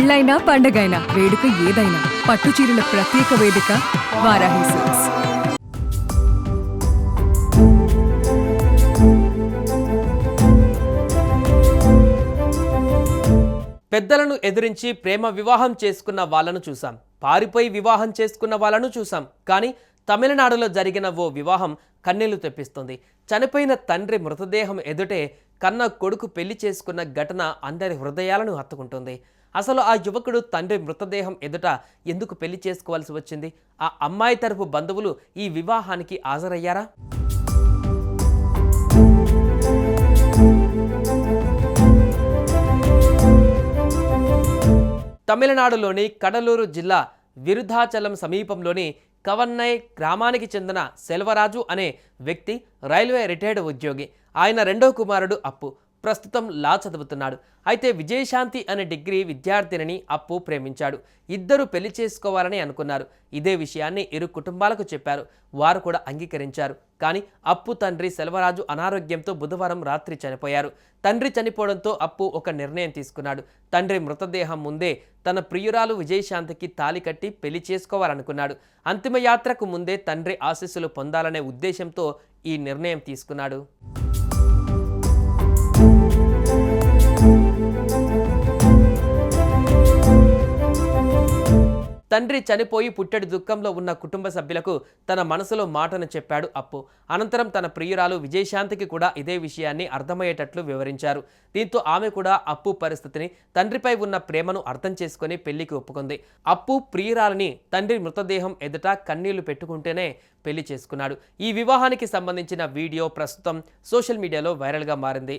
పెళ్ళైనా పండగైనా వేడుక ఏదైనా పట్టు చీరల ప్రత్యేక వేదిక వారాహి సిల్క్స్. పెద్దలను ఎదిరించి ప్రేమ వివాహం చేసుకున్న వాళ్ళను చూసాం పారిపోయి వివాహం చేసుకున్న వాళ్ళను చూసాం కానీ తమిళనాడులో జరిగిన ఓ వివాహం కన్నీళ్ళు తెప్పిస్తుంది. చనిపోయిన తండ్రి మృతదేహం ఎదుటే కన్న కొడుకు పెళ్ళి చేసుకున్న ఘటన అందరి హృదయాలను హత్తుకుంటుంది. అసలు ఆ యువకుడు తండ్రి మృతదేహం ఎదుట ఎందుకు పెళ్ళి చేసుకోవాల్సి వచ్చింది? ఆ అమ్మాయి తరపు బంధువులు ఈ వివాహానికి హాజరయ్యారా? తమిళనాడులోని కడలూరు జిల్లా విరుధాచలం సమీపంలోని కవన్నై గ్రామానికి చెందిన సెల్వరాజు అనే వ్యక్తి రైల్వే రిటైర్డ్ ఉద్యోగి. ఆయన రెండో కుమారుడు అప్పు. ప్రస్తుతం లా చదువుతున్నాడు. అయితే విజయశాంతి అనే డిగ్రీ విద్యార్థినిని అప్పు ప్రేమించాడు. ఇద్దరు పెళ్ళి చేసుకోవాలని అనుకున్నారు. ఇదే విషయాన్ని ఇరు కుటుంబాలకు చెప్పారు. వారు కూడా అంగీకరించారు. కానీ అప్పు తండ్రి సెల్వరాజు అనారోగ్యంతో బుధవారం రాత్రి చనిపోయారు. తండ్రి చనిపోవడంతో అప్పు ఒక నిర్ణయం తీసుకున్నాడు. తండ్రి మృతదేహం ముందే తన ప్రియురాలు విజయశాంతికి తాలి కట్టి పెళ్ళి చేసుకోవాలనుకున్నాడు. అంతిమ యాత్రకు ముందే తండ్రి ఆశీస్సులు పొందాలనే ఉద్దేశంతో ఈ నిర్ణయం తీసుకున్నాడు. తండ్రి చనిపోయి పుట్టెడు దుఃఖంలో ఉన్న కుటుంబ సభ్యులకు తన మనసులో మాటను చెప్పాడు అప్పు. అనంతరం తన ప్రియురాలు విజయశాంతికి కూడా ఇదే విషయాన్ని అర్థమయ్యేటట్లు వివరించారు. దీంతో ఆమె కూడా అప్పు పరిస్థితిని తండ్రిపై ఉన్న ప్రేమను అర్థం చేసుకుని పెళ్ళికి ఒప్పుకుంది. అప్పు ప్రియురాలని తండ్రి మృతదేహం ఎదుట కన్నీళ్ళు పెట్టుకుంటేనే పెళ్ళి చేసుకున్నాడు. ఈ వివాహానికి సంబంధించిన వీడియో ప్రస్తుతం సోషల్ మీడియాలో వైరల్గా మారింది.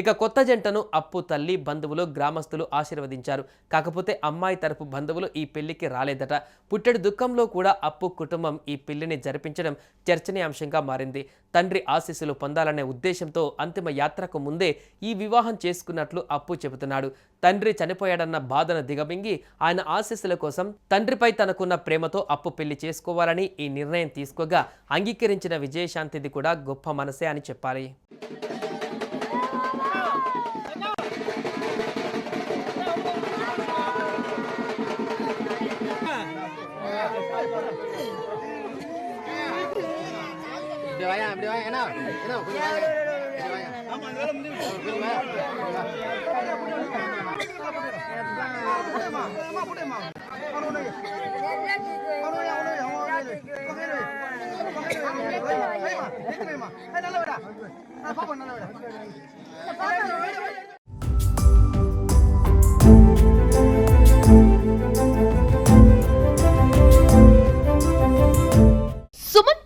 ఇక కొత్త జంటను అప్పు తల్లి బంధువులు గ్రామస్తులు ఆశీర్వదించారు. కాకపోతే అమ్మాయి తరపు బంధువులు ఈ పెళ్ళికి రాలేదట. పుట్టెడు దుఃఖంలో కూడా అప్పు కుటుంబం ఈ పెళ్ళిని జరిపించడం చర్చనీయాంశంగా మారింది. తండ్రి ఆశీస్సులు పొందాలనే ఉద్దేశంతో అంతిమ యాత్రకు ముందే ఈ వివాహం చేసుకున్నట్లు అప్పు చెబుతున్నాడు. తండ్రి చనిపోయాడన్న బాధను దిగమింగి ఆయన ఆశీస్సుల కోసం తండ్రిపై తనకున్న ప్రేమతో అప్పు పెళ్ళి చేసుకోవాలని ఈ నిర్ణయం తీసుకోగా అంగీకరించిన విజయశాంతిది కూడా గొప్ప మనసే అని చెప్పాలి. இப்படி வாயா இப்படி வாயா என்ன என்ன கொஞ்சம் வாயா இப்படி பாப்பா நல்ல